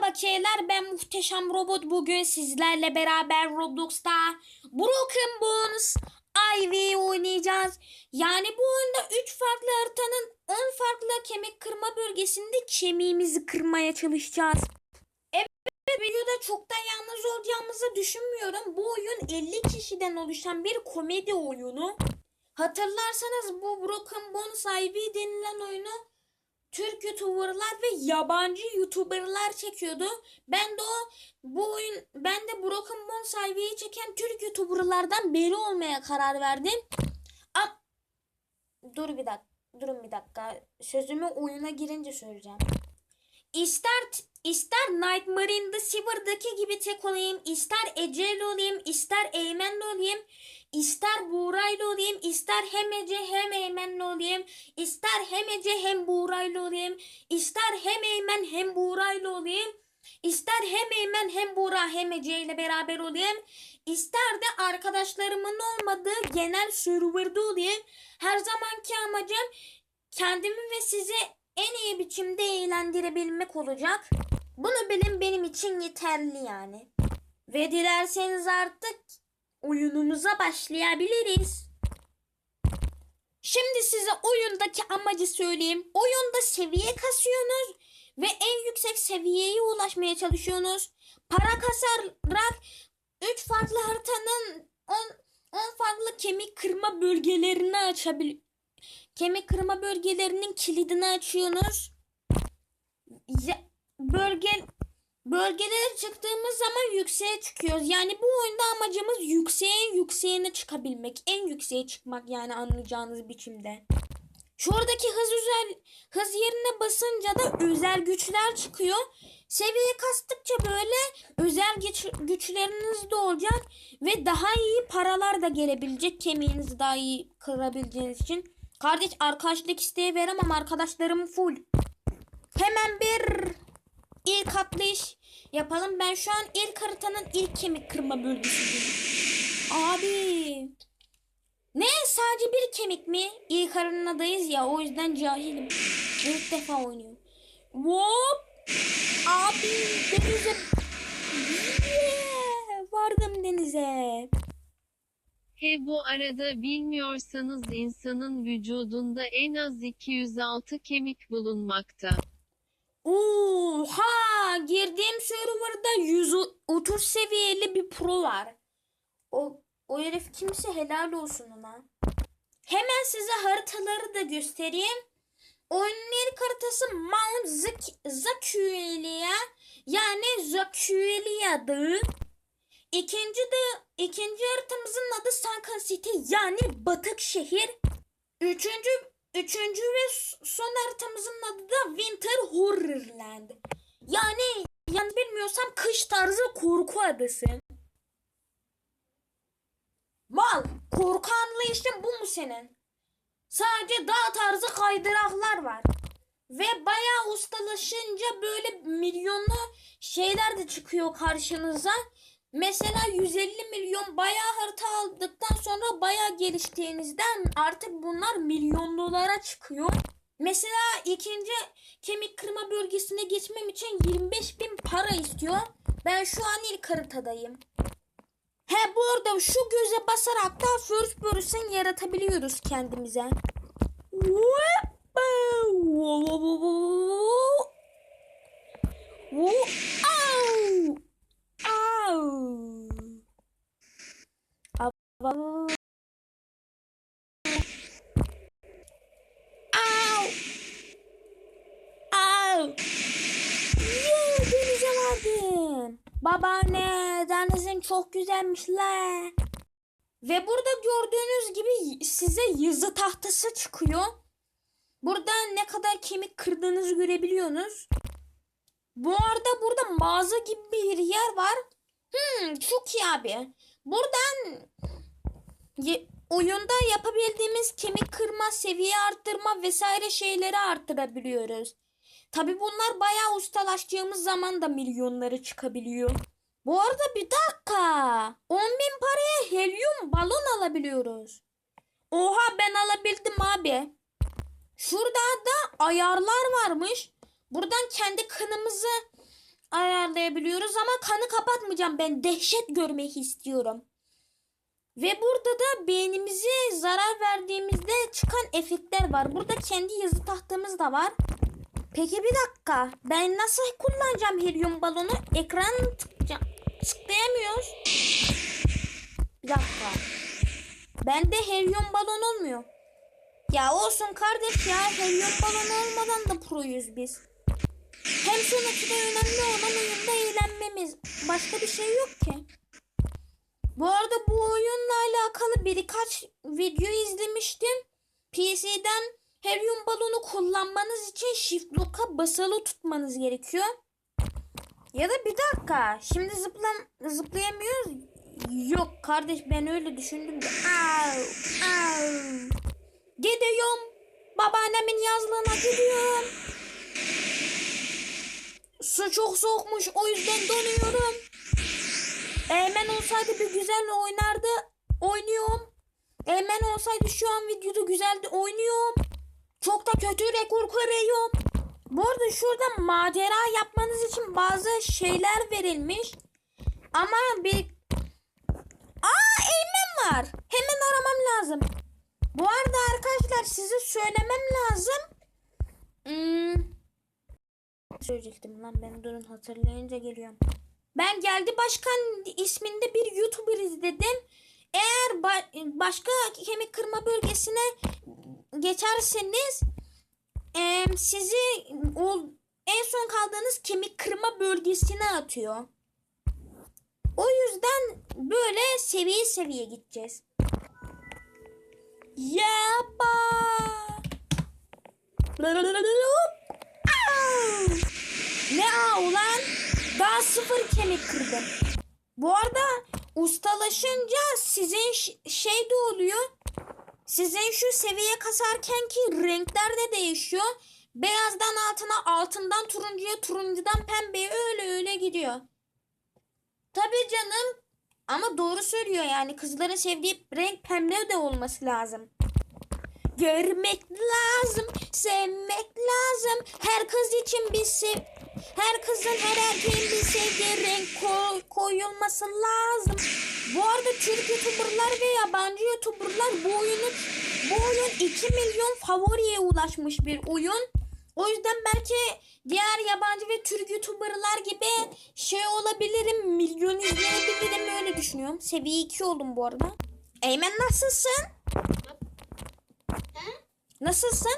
Merhaba keyler ben muhteşem robot bugün sizlerle beraber Roblox'ta Broken Bones Ivy oynayacağız. Yani bu oyunda 3 farklı haritanın 10 farklı kemik kırma bölgesinde kemiğimizi kırmaya çalışacağız. Evet videoda çok da yalnız olacağımızı düşünmüyorum. Bu oyun 50 kişiden oluşan bir komedi oyunu. Hatırlarsanız bu Broken Bones Ivy denilen oyunu Türk YouTuber'lar ve yabancı YouTuber'lar çekiyordu. Ben de o bu oyun ben de Broken Bones Ivy'yi çeken Türk YouTuber'lardan biri olmaya karar verdim. Am Dur bir dakika. Durun bir dakika. Sözümü oyuna girince söyleyeceğim. İster ister Nightmare in the Sewer'daki gibi tek olayım, ister Ecel olayım, ister Eymen'le olayım, ister Buğra'yla olayım, ister hem Ece hem Eymen'le olayım, ister hem Ece hem Buğra'yla olayım, ister hem Eymen hem Buğra'yla olayım, ister hem Eymen hem Buğra hem Ece ile beraber olayım, ister de arkadaşlarımın olmadığı genel serverda olayım. Her zamanki amacım kendimi ve sizi en iyi biçimde eğlendirebilmek olacak. Bunu bilin benim için yeterli yani. Ve dilerseniz artık oyunumuza başlayabiliriz. Şimdi size oyundaki amacı söyleyeyim. Oyunda seviye kasıyorsunuz ve en yüksek seviyeye ulaşmaya çalışıyorsunuz. Para kasarak 3 farklı haritanın 10 10 farklı kemik kırma bölgelerini açabil kemik kırma bölgelerinin kilidini açıyorsunuz. Bölge bölgelere çıktığımız zaman yükseğe çıkıyoruz. Yani bu oyunda amacımız yükseğe yükseğine çıkabilmek. En yükseğe çıkmak yani anlayacağınız biçimde. Şuradaki hız özel hız yerine basınca da özel güçler çıkıyor. Seviye kastıkça böyle özel güç, güçleriniz de olacak ve daha iyi paralar da gelebilecek kemiğinizi daha iyi kırabileceğiniz için. Kardeş arkadaşlık isteği veremem arkadaşlarım full. Hemen bir ilk atlayış yapalım. Ben şu an ilk haritanın ilk kemik kırma bölgesindeyim. Abi. Ne sadece bir kemik mi? İlk harinadayız ya o yüzden cahilim. İlk defa oynuyorum. Hop. Abi denize. Yeah, vardım denize. He bu arada bilmiyorsanız insanın vücudunda en az 206 kemik bulunmakta. Oha! Girdiğim serverda 130 seviyeli bir pro var. O, o herif kimse helal olsun ona. Hemen size haritaları da göstereyim. Oyunun ilk haritası Mount Zak Zakuelia yani Zakuelia Dağı. İkinci de ikinci haritamızın adı Sunken City yani Batık Şehir. Üçüncü üçüncü ve son haritamızın adı da Winter Horrorland. Yani yani bilmiyorsam kış tarzı korku adası. Mal korku anlayışın bu mu senin? Sadece dağ tarzı kaydıraklar var. Ve bayağı ustalaşınca böyle milyonlu şeyler de çıkıyor karşınıza. Mesela 150 milyon bayağı harita aldıktan sonra bayağı geliştiğinizden artık bunlar milyon dolara çıkıyor. Mesela ikinci kemik kırma bölgesine geçmem için 25 bin para istiyor. Ben şu an ilk haritadayım. He bu arada şu göze basarak da first person yaratabiliyoruz kendimize. Wow. Vardım. Babaanne denizin çok güzelmiş la. Ve burada gördüğünüz gibi size yazı tahtası çıkıyor. Burada ne kadar kemik kırdığınızı görebiliyorsunuz. Bu arada burada mağaza gibi bir yer var. Hmm, çok iyi abi. Buradan oyunda yapabildiğimiz kemik kırma, seviye arttırma vesaire şeyleri arttırabiliyoruz. Tabi bunlar bayağı ustalaştığımız zaman da milyonları çıkabiliyor. Bu arada bir dakika. 10 bin paraya helyum balon alabiliyoruz. Oha ben alabildim abi. Şurada da ayarlar varmış. Buradan kendi kanımızı ayarlayabiliyoruz ama kanı kapatmayacağım. Ben dehşet görmek istiyorum. Ve burada da beynimize zarar verdiğimizde çıkan efektler var. Burada kendi yazı tahtamız da var. Peki bir dakika. Ben nasıl kullanacağım helyum balonu? Ekran tıklayacağım. Bir dakika. Bende helyum balon olmuyor. Ya olsun kardeş ya. Helyum balonu olmadan da proyuz biz. Hem sonuçta önemli olan oyunda eğlenmemiz. Başka bir şey yok ki. Bu arada bu oyunla alakalı birkaç video izlemiştim. PC'den helyum balonu kullanmanız için shift lock'a basılı tutmanız gerekiyor. Ya da bir dakika. Şimdi zıplam zıplayamıyoruz. Yok kardeş ben öyle düşündüm de. Au, au. Gidiyorum. Babaannemin yazlığına gidiyorum. Su çok soğukmuş o yüzden donuyorum. Eymen olsaydı bir güzel oynardı. Oynuyorum. Eymen olsaydı şu an videoda güzeldi oynuyorum. Çok da kötü rekor kırıyorum. Bu arada şurada macera yapmanız için bazı şeyler verilmiş. Ama bir... Aa Eymen var. Hemen aramam lazım. Bu arada arkadaşlar size söylemem lazım. Hmm. Söyleyecektim lan ben durun hatırlayınca geliyorum. Ben Geldi Başkan isminde bir YouTuber izledim. Eğer ba- başka kemik kırma bölgesine geçerseniz em, sizi o en son kaldığınız kemik kırma bölgesine atıyor. O yüzden böyle seviye seviye gideceğiz. Yapma. Au! Ne au lan? Daha sıfır kemik kırdım. Bu arada ustalaşınca sizin şey de oluyor. Sizin şu seviye kasarken ki renkler de değişiyor. Beyazdan altına, altından turuncuya, turuncudan pembeye öyle öyle gidiyor. Tabii canım. Ama doğru söylüyor yani kızların sevdiği renk pembe de olması lazım. Görmek lazım, sevmek lazım. Her kız için bir sev her kızın her erkeğin bir sevdiği renk koy- koyulması lazım. Bu arada Türk YouTuber'lar ve yabancı YouTuber'lar bu oyunu bu oyun 2 milyon favoriye ulaşmış bir oyun. O yüzden belki diğer yabancı ve Türk YouTuber'lar gibi şey olabilirim, milyon izleyebilirim öyle düşünüyorum. Seviye 2 oldum bu arada. Eymen nasılsın? Nasılsın?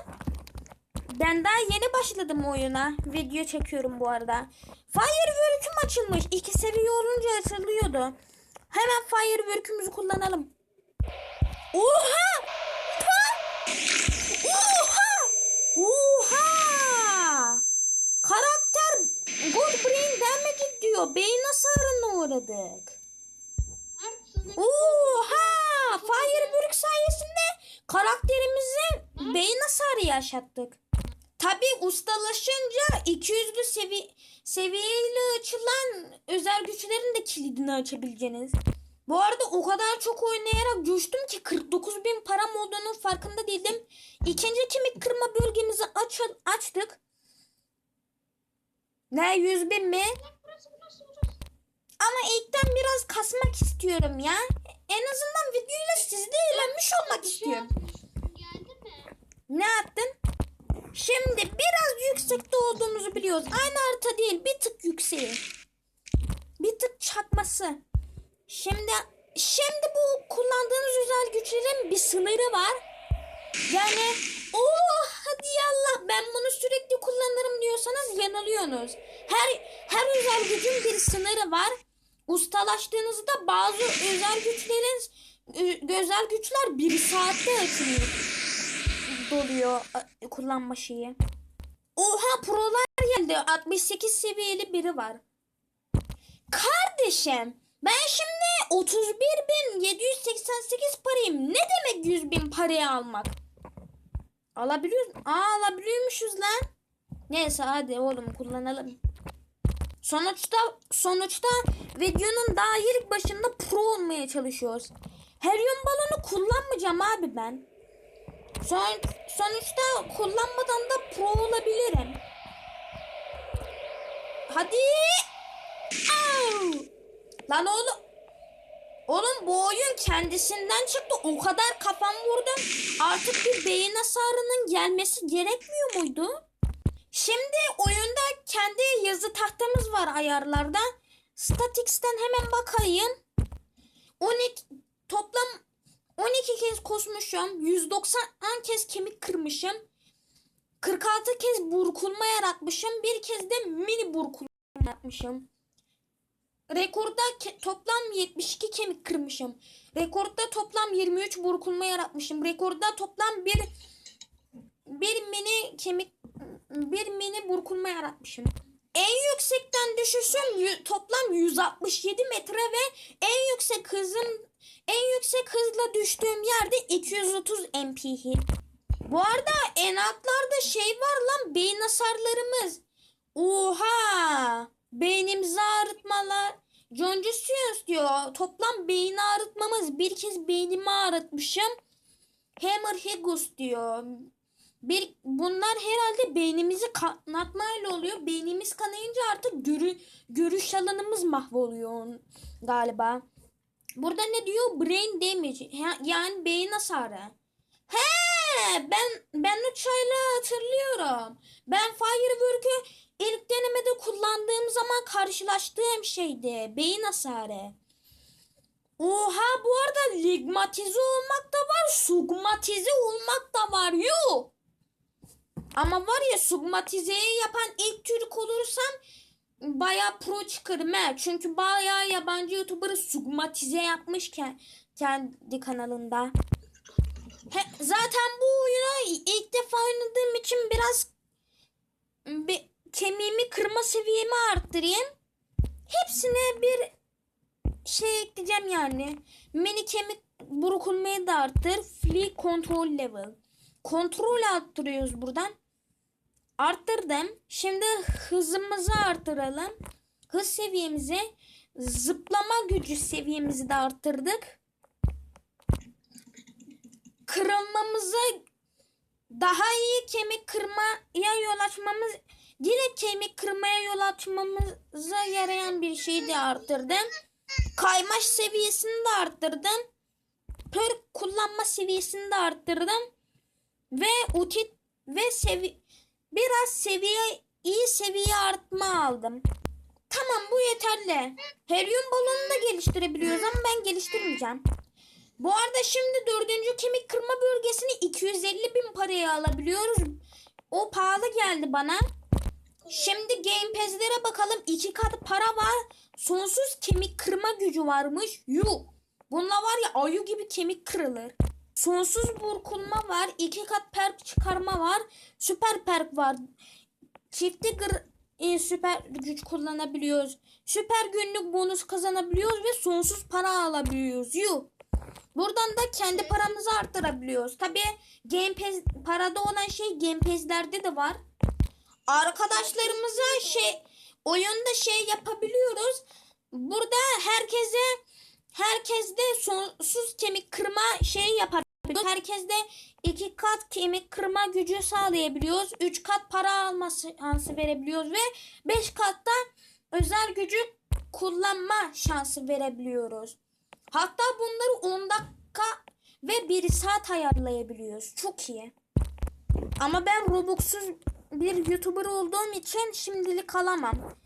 Ben daha yeni başladım oyuna. Video çekiyorum bu arada. Firework'üm açılmış. İki seviye olunca açılıyordu. Hemen Firework'ümüzü kullanalım. Oha! Ha! Oha! Oha! Karakter God Brain Damage diyor. Beyin hasarına uğradık. Oha! Firework sayesinde karakterimize beyin hasarı yaşattık. Tabi ustalaşınca 200'lü sevi seviyeyle açılan özel güçlerin de kilidini açabileceğiniz. Bu arada o kadar çok oynayarak coştum ki 49 bin param olduğunun farkında değildim. İkinci kemik kırma bölgemizi aç açtık. Ne 100 bin mi? Ama ilkten biraz kasmak istiyorum ya. En azından videoyla sizde eğlenmiş olmak istiyorum. Geldi mi? Ne attın? Şimdi biraz yüksekte olduğumuzu biliyoruz. Aynı harita değil bir tık yükseği. Bir tık çakması. Şimdi şimdi bu kullandığınız özel güçlerin bir sınırı var. Yani oh hadi yallah ben bunu sürekli kullanırım diyorsanız yanılıyorsunuz. Her her özel gücün bir sınırı var. Ustalaştığınızda bazı özel güçlerin ö- özel güçler bir saatte açılıyor doluyor a- kullanma şeyi. Oha prolar geldi. 68 seviyeli biri var. Kardeşim ben şimdi 31.788 parayım. Ne demek 100 bin paraya almak? Alabiliyoruz. Aa alabiliyormuşuz lan. Neyse hadi oğlum kullanalım. Sonuçta sonuçta videonun daha ilk başında pro olmaya çalışıyoruz. Helyum balonu kullanmayacağım abi ben. Son, sonuçta kullanmadan da pro olabilirim. Hadi. Au! Lan oğlum. Oğlum bu oyun kendisinden çıktı. O kadar kafam vurdum. Artık bir beyin hasarının gelmesi gerekmiyor muydu? Şimdi oyunda kendi yazı tahtamız var ayarlarda. Statics'ten hemen bakayım. 12 toplam 12 kez kusmuşum. 190 kez kemik kırmışım. 46 kez burkulma yaratmışım. Bir kez de mini burkulma yapmışım. Rekorda toplam 72 kemik kırmışım. Rekorda toplam 23 burkulma yaratmışım. Rekorda toplam bir bir mini kemik bir mini burkulma yaratmışım. En yüksekten düşüşüm toplam 167 metre ve en yüksek hızım en yüksek hızla düştüğüm yerde 230 mph. Bu arada en altlarda şey var lan beyin hasarlarımız. Oha! Beynimizi ağrıtmalar. John Justice diyor. Toplam beyin ağrıtmamız. Bir kez beynimi ağrıtmışım. Hammer Higus diyor. Bir, bunlar herhalde beynimizi kanatmayla oluyor. Beynimiz kanayınca artık görü, görüş alanımız mahvoluyor galiba. Burada ne diyor? Brain damage. Yani beyin hasarı. He, ben ben uçayla hatırlıyorum. Ben Firework'ü ilk denemede kullandığım zaman karşılaştığım şeydi. Beyin hasarı. Oha bu arada ligmatize olmak da var, sugmatize olmak da var. Yuh! Ama var ya sugmatizeyi yapan ilk Türk olursam baya pro çıkarım he. Çünkü baya yabancı YouTuber'ı sugmatize yapmışken kendi kanalında. He, zaten bu oyunu ilk defa oynadığım için biraz bir kemiğimi kırma seviyemi arttırayım. Hepsine bir şey ekleyeceğim yani. Mini kemik burkulmayı da arttır. Flea control level. Kontrol arttırıyoruz buradan. Arttırdım. Şimdi hızımızı arttıralım. Hız seviyemizi, zıplama gücü seviyemizi de arttırdık. Kırılmamızı daha iyi kemik kırmaya yol açmamız, direkt kemik kırmaya yol açmamıza yarayan bir şeyi de arttırdım. Kaymaş seviyesini de arttırdım. Perk kullanma seviyesini de arttırdım. Ve utit ve sevi biraz seviye iyi seviye artma aldım. Tamam bu yeterli. Helyum balonunu da geliştirebiliyoruz ama ben geliştirmeyeceğim. Bu arada şimdi dördüncü kemik kırma bölgesini 250 bin paraya alabiliyoruz. O pahalı geldi bana. Şimdi Game Pass'lere bakalım. iki kat para var. Sonsuz kemik kırma gücü varmış. Yuh. Bununla var ya ayı gibi kemik kırılır. Sonsuz burkulma var. iki kat perk çıkarma var. Süper perk var. Çifti gır, e, süper güç kullanabiliyoruz. Süper günlük bonus kazanabiliyoruz ve sonsuz para alabiliyoruz. Yuh. Buradan da kendi paramızı arttırabiliyoruz. Tabi Game Pass parada olan şey Game Pass'lerde de var. Arkadaşlarımıza şey oyunda şey yapabiliyoruz. Burada herkese herkes de sonsuz kemik kırma şeyi yapabiliyoruz. Herkes de iki kat kemik kırma gücü sağlayabiliyoruz. Üç kat para alma şansı verebiliyoruz ve beş katta özel gücü kullanma şansı verebiliyoruz. Hatta bunları 10 dakika ve 1 saat ayarlayabiliyoruz. Çok iyi. Ama ben Robux'suz bir YouTuber olduğum için şimdilik alamam.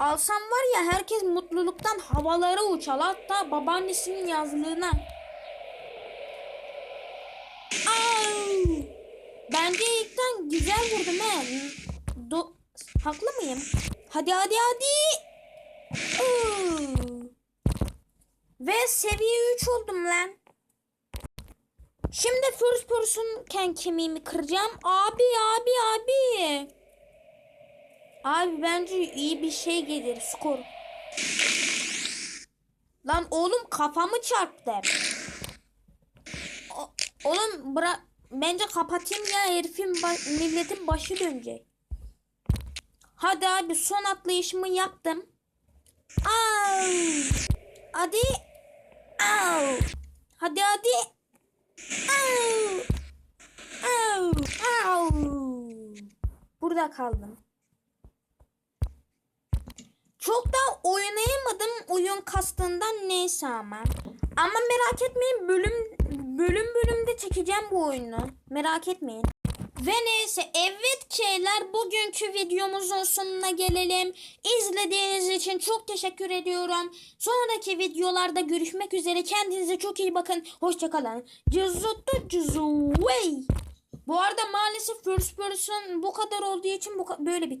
Alsam var ya herkes mutluluktan havalara uçar. Hatta babaannesinin yazlığına. Au! Bence ilkten güzel vurdum he. Do Haklı mıyım? Hadi hadi hadi. Ve seviye 3 oldum lan. Şimdi first person ken kemiğimi kıracağım. Abi abi abi. Abi bence iyi bir şey gelir skor. Lan oğlum kafamı çarptı. Oğlum bırak bence kapatayım ya herifin ba- milletin başı dönecek. Hadi abi son atlayışımı yaptım. Au. Hadi. Au. Hadi hadi. Au. Au. Au. Burada kaldım. Çok da oynayamadım oyun kastından neyse ama. Ama merak etmeyin bölüm bölüm bölümde çekeceğim bu oyunu. Merak etmeyin. Ve neyse evet şeyler bugünkü videomuzun sonuna gelelim. İzlediğiniz için çok teşekkür ediyorum. Sonraki videolarda görüşmek üzere. Kendinize çok iyi bakın. Hoşçakalın. Cızıttı cızıvey. Bu arada maalesef first person bu kadar olduğu için bu böyle bitir.